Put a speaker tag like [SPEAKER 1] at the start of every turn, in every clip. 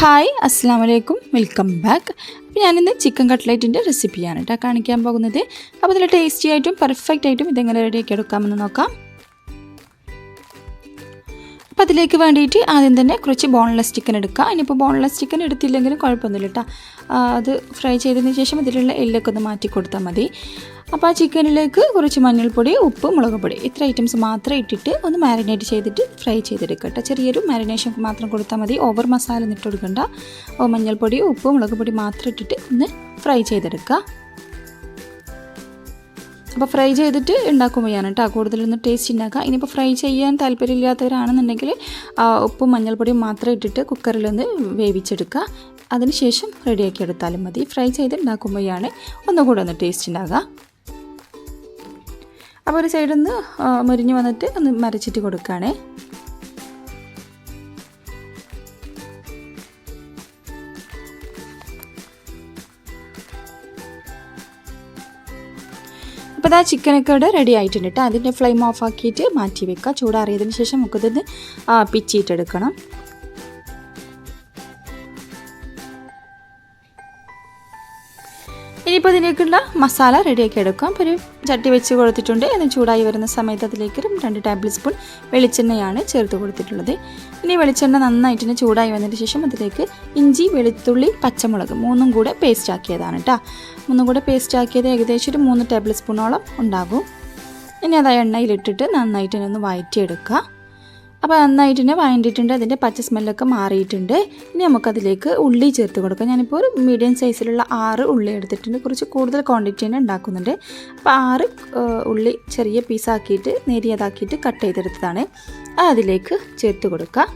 [SPEAKER 1] Hi അസ്സാം വലൈക്കും welcome back. അപ്പോൾ ഞാനിന്ന് ചിക്കൻ കട്ട്ലേറ്റിന്റെ റെസിപ്പിയാണ് കേട്ടോ കാണിക്കാൻ പോകുന്നത്. അപ്പോൾ ഇതിൽ ടേസ്റ്റി ആയിട്ടും പെർഫെക്റ്റ് ആയിട്ടും ഇതെങ്ങനെ റെഡിയാക്കി എടുക്കാമെന്ന് നോക്കാം. അപ്പോൾ അതിലേക്ക് വേണ്ടിയിട്ട് ആദ്യം തന്നെ കുറച്ച് ബോൺലെസ് ചിക്കൻ എടുക്കുക ഇനിയിപ്പോൾ ബോൺലെസ് ചിക്കൻ എടുത്തില്ലെങ്കിലും കുഴപ്പമൊന്നുമില്ല കേട്ടോ അത് ഫ്രൈ ചെയ്തതിന് ശേഷം ഇതിലുള്ള എല്ലൊക്കെ ഒന്ന് മാറ്റി കൊടുത്താൽ മതി. അപ്പോൾ ആ ചിക്കനിലേക്ക് കുറച്ച് മഞ്ഞൾപ്പൊടി ഉപ്പ് മുളക് പൊടി ഇത്ര ഐറ്റംസ് മാത്രം ഇട്ടിട്ട് ഒന്ന് മാരിനേറ്റ് ചെയ്തിട്ട് ഫ്രൈ ചെയ്തെടുക്കുക കേട്ടോ ചെറിയൊരു മാരിനേഷൻ മാത്രം കൊടുത്താൽ മതി. ഓവർ മസാല ഒന്നും ഇട്ട് കൊടുക്കണ്ട. മഞ്ഞൾപ്പൊടി ഉപ്പ് മുളക് പൊടി മാത്രം ഇട്ടിട്ട് ഒന്ന് ഫ്രൈ ചെയ്തെടുക്കുക. അപ്പോൾ ഫ്രൈ ചെയ്തിട്ട് ഉണ്ടാക്കുമ്പോൾ ഞാൻ കേട്ടോ കൂടുതലൊന്ന് ടേസ്റ്റ് ഉണ്ടാക്കുക. ഇനിയിപ്പോൾ ഫ്രൈ ചെയ്യാൻ താല്പര്യമില്ലാത്തവരാണെന്നുണ്ടെങ്കിൽ ഉപ്പും മഞ്ഞൾപ്പൊടിയും മാത്രം ഇട്ടിട്ട് കുക്കറിലൊന്ന് വേവിച്ചെടുക്കുക. അതിനുശേഷം റെഡിയാക്കി എടുത്താലും മതി. ഫ്രൈ ചെയ്ത് ഉണ്ടാക്കുമ്പോഴാണ് ഒന്നുകൂടെ ഒന്ന് ടേസ്റ്റ് ഉണ്ടാകുക അപ്പോൾ ഒരു സൈഡിൽ നിന്ന് മുരിഞ്ഞ് വന്നിട്ട് ഒന്ന് മരച്ചിട്ട് കൊടുക്കുകയാണേ. അപ്പോൾ അതാ ചിക്കനൊക്കെ ഇവിടെ റെഡി ആയിട്ടുണ്ട് കേട്ടോ അതിന്റെ ഫ്ലെയിം ഓഫ് ആക്കിയിട്ട് മാറ്റി വെക്കുക. ചൂടാറിയതിന് ശേഷം നമുക്കിതൊന്ന് പിച്ചിട്ടെടുക്കണം ഇനിയിപ്പോൾ ഇതിലേക്കുള്ള മസാല റെഡിയാക്കി എടുക്കാം. ഒരു ചട്ടി വെച്ച് കൊടുത്തിട്ടുണ്ട്. എന്ന് ചൂടായി വരുന്ന സമയത്ത് അതിലേക്ക് രണ്ട് ടേബിൾ സ്പൂൺ വെളിച്ചെണ്ണയാണ് ചേർത്ത് കൊടുത്തിട്ടുള്ളത്. ഇനി വെളിച്ചെണ്ണ നന്നായിട്ട് തന്നെ ചൂടായി വന്നതിന് ശേഷം അതിലേക്ക് ഇഞ്ചി വെളുത്തുള്ളി പച്ചമുളക് മൂന്നും കൂടെ പേസ്റ്റ് ആക്കിയതാണ് കേട്ടോ മൂന്നും കൂടെ പേസ്റ്റ് ആക്കിയത് ഏകദേശം ഒരു മൂന്ന് ടേബിൾ സ്പൂണോളം ഉണ്ടാകും. ഇനി അത് എണ്ണയിലിട്ടിട്ട് നന്നായിട്ട് തന്നെ ഒന്ന് വഴറ്റിയെടുക്കുക അപ്പോൾ നന്നായിട്ട് തന്നെ വഴണ്ടിയിട്ടുണ്ട്. അതിന്റെ പച്ച സ്മെല്ലൊക്കെ മാറിയിട്ടുണ്ട്. ഇനി നമുക്കതിലേക്ക് ഉള്ളി ചേർത്ത് കൊടുക്കാം. ഞാനിപ്പോൾ ഒരു മീഡിയം സൈസിലുള്ള ആറ് ഉള്ളി എടുത്തിട്ടുണ്ട്. കുറച്ച് കൂടുതൽ ക്വാണ്ടിറ്റി തന്നെ ഉണ്ടാക്കുന്നുണ്ട്. അപ്പോൾ ആറ് ഉള്ളി ചെറിയ പീസാക്കിയിട്ട് നേരിയതാക്കിയിട്ട് കട്ട് ചെയ്തെടുത്തതാണ്. അതിലേക്ക് ചേർത്ത് കൊടുക്കുക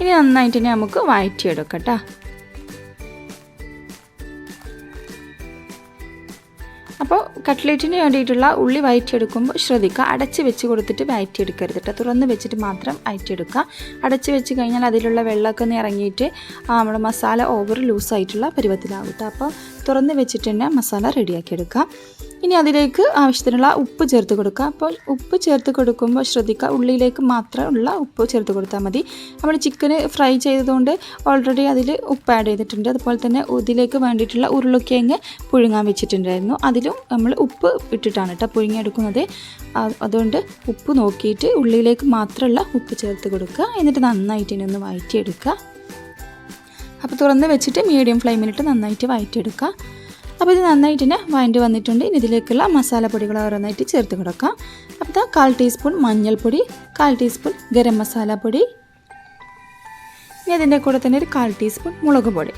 [SPEAKER 1] ഇനി നന്നായിട്ട് തന്നെ നമുക്ക് വഴറ്റിയെടുക്കാം കേട്ടോ. അപ്പോൾ കട്ട്ലേറ്റിന് വേണ്ടിയിട്ടുള്ള ഉള്ളി വയറ്റിയെടുക്കുമ്പോൾ ശ്രദ്ധിക്കുക. അടച്ച് വെച്ച് കൊടുത്തിട്ട് വയറ്റിയെടുക്കരുത് കേട്ടോ തുറന്ന് വെച്ചിട്ട് മാത്രം വയറ്റിയെടുക്കുക. അടച്ച് വെച്ച് കഴിഞ്ഞാൽ അതിലുള്ള വെള്ളമൊക്കെ ഒന്ന് ഇറങ്ങിയിട്ട് നമ്മുടെ മസാല ഓവർ ലൂസായിട്ടുള്ള പരുവത്തിലാവും അപ്പോൾ തുറന്ന് വെച്ചിട്ട് തന്നെ മസാല റെഡിയാക്കി എടുക്കുക. ഇനി അതിലേക്ക് ആവശ്യത്തിനുള്ള ഉപ്പ് ചേർത്ത് കൊടുക്കുക. അപ്പോൾ ഉപ്പ് ചേർത്ത് കൊടുക്കുമ്പോൾ ശ്രദ്ധിക്കുക ഉള്ളിയിലേക്ക് മാത്രമുള്ള ഉപ്പ് ചേർത്ത് കൊടുത്താൽ മതി. നമ്മൾ ചിക്കന് ഫ്രൈ ചെയ്തതുകൊണ്ട് ഓൾറെഡി അതിൽ ഉപ്പ് ആഡ് ചെയ്തിട്ടുണ്ട്. അതുപോലെ തന്നെ ഇതിലേക്ക് വേണ്ടിയിട്ടുള്ള ഉരുളക്കിഴങ്ങ് പുഴുങ്ങാൻ വെച്ചിട്ടുണ്ടായിരുന്നു. അതിലും നമ്മൾ ഉപ്പ് ഇട്ടിട്ടാണ് കേട്ടോ പുഴുങ്ങിയെടുക്കുന്നത്. അതുകൊണ്ട് ഉപ്പ് നോക്കിയിട്ട് ഉള്ളിയിലേക്ക് മാത്രമുള്ള ഉപ്പ് ചേർത്ത് കൊടുക്കുക. എന്നിട്ട് നന്നായിട്ട് ഇനി ഒന്ന് വഴറ്റിയെടുക്കുക അപ്പോൾ തുറന്ന് വെച്ചിട്ട് മീഡിയം ഫ്ലെയിമിലിട്ട് നന്നായിട്ട് വഴറ്റിയെടുക്കുക അപ്പോൾ ഇത് നന്നായിട്ട് തന്നെ വഴണ്ടി വന്നിട്ടുണ്ട്. ഇനി ഇതിലേക്കുള്ള മസാലപ്പൊടികൾ ഓരോന്നായിട്ട് ചേർത്ത് കൊടുക്കാം. അപ്പോൾ ഇതാ കാൽ ടീസ്പൂൺ മഞ്ഞൾപ്പൊടി കാൽ ടീസ്പൂൺ ഗരം മസാല പൊടി ഇനി അതിന്റെ കൂടെ തന്നെ ഒരു കാൽ ടീസ്പൂൺ മുളക് പൊടി.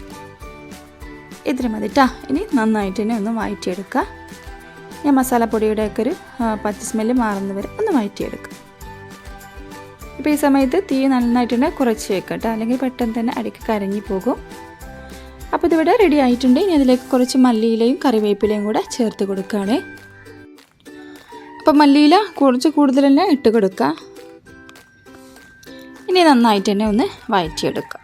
[SPEAKER 1] ഇത്ര മതി കേട്ടോ ഇനി നന്നായിട്ട് തന്നെ ഒന്ന് വഴറ്റിയെടുക്കുക ഞാൻ മസാലപ്പൊടിയുടെ ഒക്കെ ഒരു പച്ച സ്മെല്ല് മാറുന്ന വരെ ഒന്ന് വഴറ്റിയെടുക്കുക ഇപ്പോൾ ഈ സമയത്ത് തീ നന്നായിട്ട് തന്നെ കുറച്ച് വെക്കുക കേട്ടോ അല്ലെങ്കിൽ പെട്ടെന്ന് തന്നെ അടിക്ക് കരഞ്ഞു പോകും. അപ്പോൾ ഇതിവിടെ റെഡി ആയിട്ടുണ്ട്. ഇനി അതിലേക്ക് കുറച്ച് മല്ലിയിലയും കറിവേപ്പിലയും കൂടെ ചേർത്ത് കൊടുക്കുകയാണ്. അപ്പോൾ മല്ലിയില കുറച്ച് കൂടുതൽ തന്നെ ഇട്ട് കൊടുക്കുക. ഇനി നന്നായിട്ട് തന്നെ ഒന്ന് വഴറ്റിയെടുക്കുക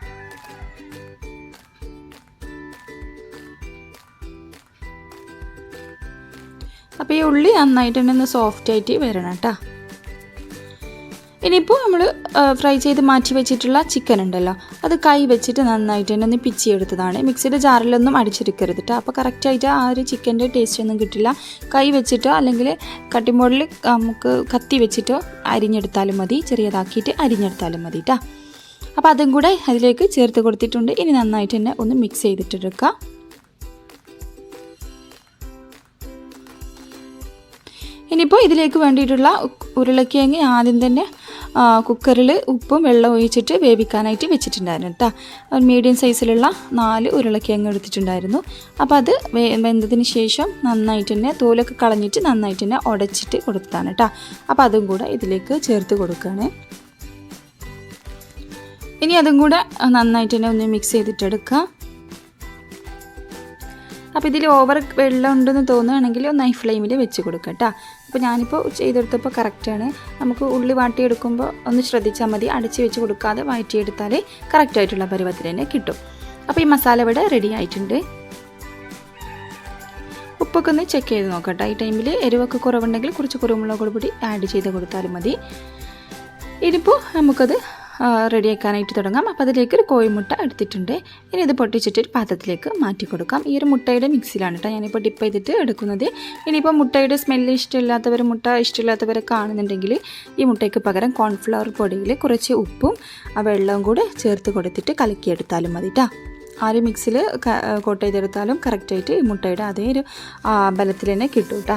[SPEAKER 1] ഉള്ളി നന്നായിട്ട് തന്നെ ഒന്ന് സോഫ്റ്റ് ആയിട്ട് വരണം കേട്ടോ ഇനിയിപ്പോൾ നമ്മൾ ഫ്രൈ ചെയ്ത് മാറ്റി വെച്ചിട്ടുള്ള ചിക്കൻ ഉണ്ടല്ലോ അത് കൈ വെച്ചിട്ട് നന്നായിട്ട് തന്നെ ഒന്ന് പിച്ചിയെടുത്തതാണ്. മിക്സിയുടെ ജാറിലൊന്നും അടിച്ചെടുക്കരുത് കേട്ടോ അപ്പോൾ കറക്റ്റായിട്ട് ആ ഒരു ചിക്കന്റെ ടേസ്റ്റ് ഒന്നും കിട്ടില്ല. കൈ വെച്ചിട്ടോ അല്ലെങ്കിൽ കട്ടിമോളിൽ നമുക്ക് കത്തി വെച്ചിട്ടോ അരിഞ്ഞെടുത്താലും മതി. ചെറിയതാക്കിയിട്ട് അരിഞ്ഞെടുത്താലും മതി കേട്ടോ അപ്പോൾ അതും കൂടെ അതിലേക്ക് ചേർത്ത് കൊടുത്തിട്ടുണ്ട്. ഇനി നന്നായിട്ട് തന്നെ ഒന്ന് മിക്സ് ചെയ്തിട്ടെടുക്കുക ഇനിയിപ്പോൾ ഇതിലേക്ക് വേണ്ടിയിട്ടുള്ള ഉരുളക്കിഴങ്ങ് ആദ്യം തന്നെ കുക്കറിൽ ഉപ്പും വെള്ളം ഒഴിച്ചിട്ട് വേവിക്കാനായിട്ട് വെച്ചിട്ടുണ്ടായിരുന്നു കേട്ടോ മീഡിയം സൈസിലുള്ള നാല് ഉരുളക്കിഴങ്ങ് എടുത്തിട്ടുണ്ടായിരുന്നു. അപ്പോൾ അത് വെന്തതിന് ശേഷം നന്നായിട്ട് തന്നെ തോലൊക്കെ കളഞ്ഞിട്ട് നന്നായിട്ട് തന്നെ ഉടച്ചിട്ട് കൊടുത്താണ് കേട്ടോ അപ്പോൾ അതും കൂടെ ഇതിലേക്ക് ചേർത്ത് കൊടുക്കുകയാണ് ഇനി അതും കൂടെ നന്നായിട്ട് തന്നെ ഒന്ന് മിക്സ് ചെയ്തിട്ടെടുക്കുക അപ്പോൾ ഇതിൽ ഓവർ വെള്ളം ഉണ്ടെന്ന് തോന്നുകയാണെങ്കിൽ ഒന്ന് ഹൈ ഫ്ലെയിമിൽ വെച്ച് കൊടുക്കുക കേട്ടോ അപ്പോൾ ഞാനിപ്പോൾ ചെയ്തെടുത്തപ്പോൾ കറക്റ്റാണ്. നമുക്ക് ഉള്ളി വാട്ടിയെടുക്കുമ്പോൾ ഒന്ന് ശ്രദ്ധിച്ചാൽ മതി. അടച്ച് വെച്ച് കൊടുക്കാതെ വഴറ്റിയെടുത്താൽ കറക്റ്റായിട്ടുള്ള പരുവത്തിൽ തന്നെ കിട്ടും. അപ്പോൾ ഈ മസാല ഇവിടെ റെഡി ആയിട്ടുണ്ട്. ഉപ്പൊക്കെ ഒന്ന് ചെക്ക് ചെയ്ത് നോക്കട്ടെ. ഈ ടൈമിൽ എരിവൊക്കെ കുറവുണ്ടെങ്കിൽ കുറച്ച് കുരുമുളക് പൊടി ആഡ് ചെയ്ത് കൊടുത്താലും മതി. ഇനിയിപ്പോൾ നമുക്കത് റെഡിയാക്കാനായിട്ട് തുടങ്ങാം. അപ്പോൾ അതിലേക്ക് ഒരു കോഴിമുട്ട എടുത്തിട്ടുണ്ട്. ഇനി ഇത് പൊട്ടിച്ചിട്ട് ഒരു പാത്രത്തിലേക്ക് മാറ്റി കൊടുക്കാം. ഈ ഒരു മുട്ടയുടെ മിക്സിലാണ് കേട്ടോ ഞാനിപ്പോൾ ഡിപ്പ് ചെയ്തിട്ട് എടുക്കുന്നത്. ഇനിയിപ്പോൾ മുട്ടയുടെ സ്മെല്ല് ഇഷ്ടമില്ലാത്തവർ മുട്ട ഇഷ്ടമില്ലാത്തവരെ കാണുന്നുണ്ടെങ്കിൽ ഈ മുട്ടയ്ക്ക് പകരം കോൺഫ്ലവർ പൊടിയിൽ കുറച്ച് ഉപ്പും ആ വെള്ളവും കൂടെ ചേർത്ത് കൊടുത്തിട്ട് കലക്കിയെടുത്താലും മതി കേട്ടോ ആ ഒരു മിക്സിൽ കോട്ട് ചെയ്തെടുത്താലും കറക്റ്റായിട്ട് ഈ മുട്ടയുടെ അതേ ഒരു ബലത്തിൽ തന്നെ കിട്ടും കേട്ടോ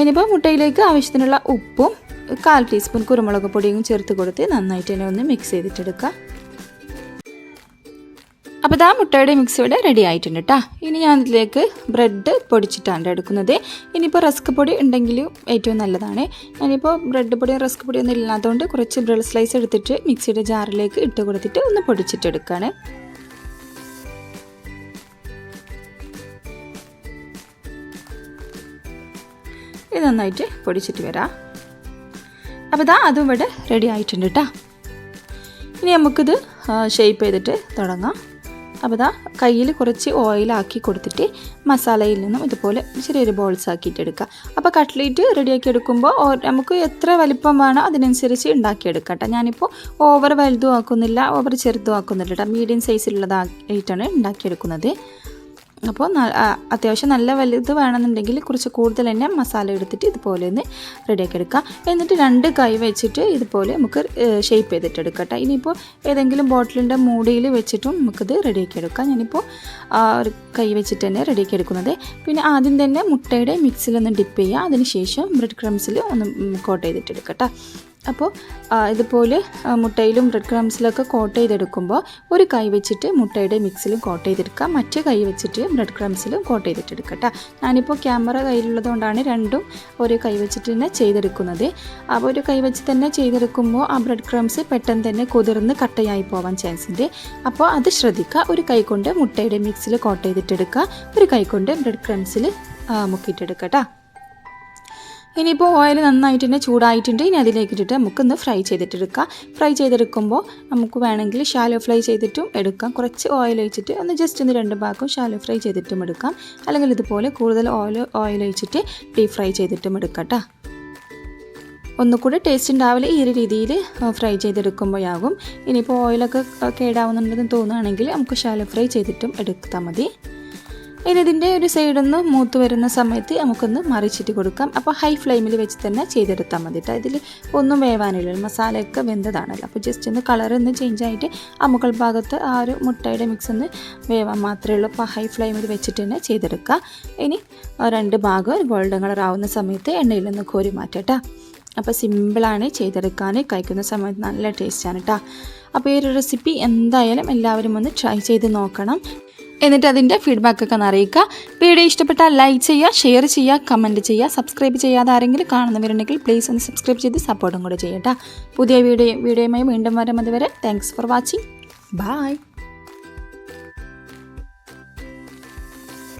[SPEAKER 1] ഇനിയിപ്പോൾ മുട്ടയിലേക്ക് ആവശ്യത്തിനുള്ള ഉപ്പും കാൽ ടീസ്പൂൺ കുരുമുളക് പൊടിയും ചേർത്ത് കൊടുത്ത് നന്നായിട്ട് തന്നെ ഒന്ന് മിക്സ് ചെയ്തിട്ടെടുക്കുക. അപ്പോൾ ഇതാ മുട്ടയുടെ മിക്സ് ഇവിടെ റെഡി ആയിട്ടുണ്ട് കേട്ടോ ഇനി ഞാൻ ഇതിലേക്ക് ബ്രെഡ് പൊടിച്ചിട്ടാണ് എടുക്കുന്നത്. ഇനിയിപ്പോൾ റസ്ക് പൊടി ഉണ്ടെങ്കിലും ഏറ്റവും നല്ലതാണ്. ഞാനിപ്പോൾ ബ്രെഡ് പൊടിയും റസ്ക് പൊടിയും ഒന്നും ഇല്ലാത്തതുകൊണ്ട് കുറച്ച് ബ്രെഡ് സ്ലൈസ് എടുത്തിട്ട് മിക്സിയുടെ ജാറിലേക്ക് ഇട്ട് കൊടുത്തിട്ട് ഒന്ന് പൊടിച്ചിട്ടെടുക്കുകയാണ് ഇത് നന്നായിട്ട് പൊടിച്ചിട്ട് വരാം. അപ്പോൾ ഇതാ അതും ഇവിടെ റെഡി ആയിട്ടുണ്ട് കേട്ടോ ഇനി നമുക്കിത് ഷേപ്പ് ചെയ്തിട്ട് തുടങ്ങാം. അപ്പോൾ ഇതാ കയ്യിൽ കുറച്ച് ഓയിലാക്കി കൊടുത്തിട്ട് മസാലയിൽ നിന്നും ഇതുപോലെ ചെറിയൊരു ബോൾസ് ആക്കിയിട്ട് എടുക്കുക അപ്പോൾ കട്ട്ലേറ്റ് റെഡിയാക്കി എടുക്കുമ്പോൾ നമുക്ക് എത്ര വലിപ്പം വേണോ അതിനനുസരിച്ച് ഉണ്ടാക്കിയെടുക്കാം കേട്ടോ ഞാനിപ്പോൾ ഓവർ വലുതും ആക്കുന്നില്ല ഓവർ ചെറുതും ആക്കുന്നില്ല കേട്ടോ മീഡിയം സൈസിലുള്ളതായിട്ടാണ് ഉണ്ടാക്കിയെടുക്കുന്നത് അപ്പോൾ അത്യാവശ്യം നല്ല വലുത് വേണമെന്നുണ്ടെങ്കിൽ കുറച്ച് കൂടുതൽ തന്നെ മസാല എടുത്തിട്ട് ഇതുപോലെ ഒന്ന് റെഡിയാക്കി എടുക്കാം. എന്നിട്ട് രണ്ട് കൈ വെച്ചിട്ട് ഇതുപോലെ നമുക്ക് ഷേപ്പ് ചെയ്തിട്ട് എടുക്കാം കേട്ടോ ഇനിയിപ്പോൾ ഏതെങ്കിലും ബോട്ടിലിന്റെ മൂടിയിൽ വെച്ചിട്ടും നമുക്കിത് റെഡിയാക്കി എടുക്കാം. ഞാനിപ്പോൾ ഒരു കൈ വെച്ചിട്ട് തന്നെ റെഡിയാക്കി എടുക്കുന്നത്. പിന്നെ ആദ്യം തന്നെ മുട്ടയുടെ മിക്സിലൊന്ന് ഡിപ്പ് ചെയ്യുക. അതിനുശേഷം ബ്രെഡ് ക്രംസിൽ ഒന്ന് കോട്ട് ചെയ്തിട്ട് എടുക്കാം കേട്ടോ അപ്പോൾ ഇതുപോലെ മുട്ടയിലും ബ്രെഡ് ക്രംസിലൊക്കെ കോട്ട് ചെയ്തെടുക്കുമ്പോൾ ഒരു കൈ വെച്ചിട്ട് മുട്ടയുടെ മിക്സിലും കോട്ട് ചെയ്തെടുക്കാം. മറ്റേ കൈ വെച്ചിട്ട് ബ്രെഡ് ക്രംസിലും കോട്ട് ചെയ്തിട്ടെടുക്കുക കേട്ടോ ഞാനിപ്പോൾ ക്യാമറ കയ്യിലുള്ളത് കൊണ്ടാണ് രണ്ടും ഒരു കൈ വെച്ചിട്ട് തന്നെ ചെയ്തെടുക്കുന്നത്. അപ്പോൾ ഒരു കൈ വെച്ച് തന്നെ ചെയ്തെടുക്കുമ്പോൾ ആ ബ്രെഡ് ക്രംസ് പെട്ടെന്ന് തന്നെ കുതിർന്ന് കട്ടയായി പോകാൻ ചാൻസ് ഉണ്ട്. അപ്പോൾ അത് ശ്രദ്ധിക്കുക. ഒരു കൈ കൊണ്ട് മുട്ടയുടെ മിക്സിൽ കോട്ട് ചെയ്തിട്ടെടുക്കുക. ഒരു കൈ കൊണ്ട് ബ്രെഡ് ക്രംസിൽ മുക്കിയിട്ടെടുക്കുക ഇനിയിപ്പോൾ ഓയിൽ നന്നായിട്ട് തന്നെ ചൂടായിട്ടുണ്ട് ഇനി അതിലേക്ക് ഇട്ടിട്ട് നമുക്കൊന്ന് ഫ്രൈ ചെയ്തിട്ടെടുക്കാം. ഫ്രൈ ചെയ്തെടുക്കുമ്പോൾ നമുക്ക് വേണമെങ്കിൽ ഷാലോ ഫ്രൈ ചെയ്തിട്ടും എടുക്കാം. കുറച്ച് ഓയിൽ ഒഴിച്ചിട്ട് ഒന്ന് ജസ്റ്റ് ഒന്ന് രണ്ട് ഭാഗം ഷാലോ ഫ്രൈ ചെയ്തിട്ടും എടുക്കാം. അല്ലെങ്കിൽ ഇതുപോലെ കൂടുതൽ ഓയിൽ ഓയിൽ ഒഴിച്ചിട്ട് ഡീപ് ഫ്രൈ ചെയ്തിട്ടും എടുക്കാം കേട്ടോ ഒന്നുകൂടി ടേസ്റ്റ് ഉണ്ടാവില്ല ഈ ഒരു രീതിയിൽ ഫ്രൈ ചെയ്തെടുക്കുമ്പോഴാകും. ഇനിയിപ്പോൾ ഓയിലൊക്കെ കേടാവുന്നുണ്ടെന്ന് തോന്നുകയാണെങ്കിൽ നമുക്ക് ഷാലോ ഫ്രൈ ചെയ്തിട്ടും എടുത്താൽ മതി. ഇനി ഇതിന്റെ ഒരു സൈഡൊന്ന് മൂത്ത് വരുന്ന സമയത്ത് നമുക്കൊന്ന് മറിച്ചിട്ട് കൊടുക്കാം. അപ്പോൾ ഹൈ ഫ്ലെയിമിൽ വെച്ച് തന്നെ ചെയ്തെടുത്താൽ മതി കേട്ടോ ഇതിൽ ഒന്നും വേവാനില്ല. മസാലയൊക്കെ വെന്തതാണല്ലോ. അപ്പോൾ ജസ്റ്റ് ഒന്ന് കളർ ഒന്ന് ചേഞ്ച് ആയിട്ട് ആ മുകൾ ഭാഗത്ത് ആ ഒരു മുട്ടയുടെ മിക്സ് ഒന്ന് വേവാൻ മാത്രമേ ഉള്ളൂ. അപ്പോൾ ഹൈ ഫ്ലെയിമിൽ വെച്ചിട്ട് തന്നെ ചെയ്തെടുക്കുക ഇനി രണ്ട് ഭാഗം ഗോൾഡൻ കളർ ആവുന്ന സമയത്ത് എണ്ണയിൽ നിന്ന് കോരി മാറ്റാം അപ്പോൾ സിമ്പിളാണ് ചെയ്തെടുക്കാൻ. കഴിക്കുന്ന സമയത്ത് നല്ല ടേസ്റ്റാണ് കേട്ടോ അപ്പോൾ ഈ ഒരു റെസിപ്പി എന്തായാലും എല്ലാവരും ഒന്ന് ട്രൈ ചെയ്ത് നോക്കണം. എന്നിട്ട് അതിന്റെ ഫീഡ്ബാക്കൊക്കെ ഒന്ന് അറിയിക്കുക. വീഡിയോ ഇഷ്ടപ്പെട്ടാൽ ലൈക്ക് ചെയ്യുക ഷെയർ ചെയ്യുക കമന്റ് ചെയ്യുക സബ്സ്ക്രൈബ് ചെയ്യാതെ ആരെങ്കിലും കാണുന്നവരുണ്ടെങ്കിൽ പ്ലീസ് ഒന്ന് സബ്സ്ക്രൈബ് ചെയ്ത് സപ്പോർട്ടും കൂടെ ചെയ്യട്ടോ. പുതിയ വീഡിയോ വീഡിയോയുമായി വീണ്ടും വരാം അതുവരെ. Thanks for watching bye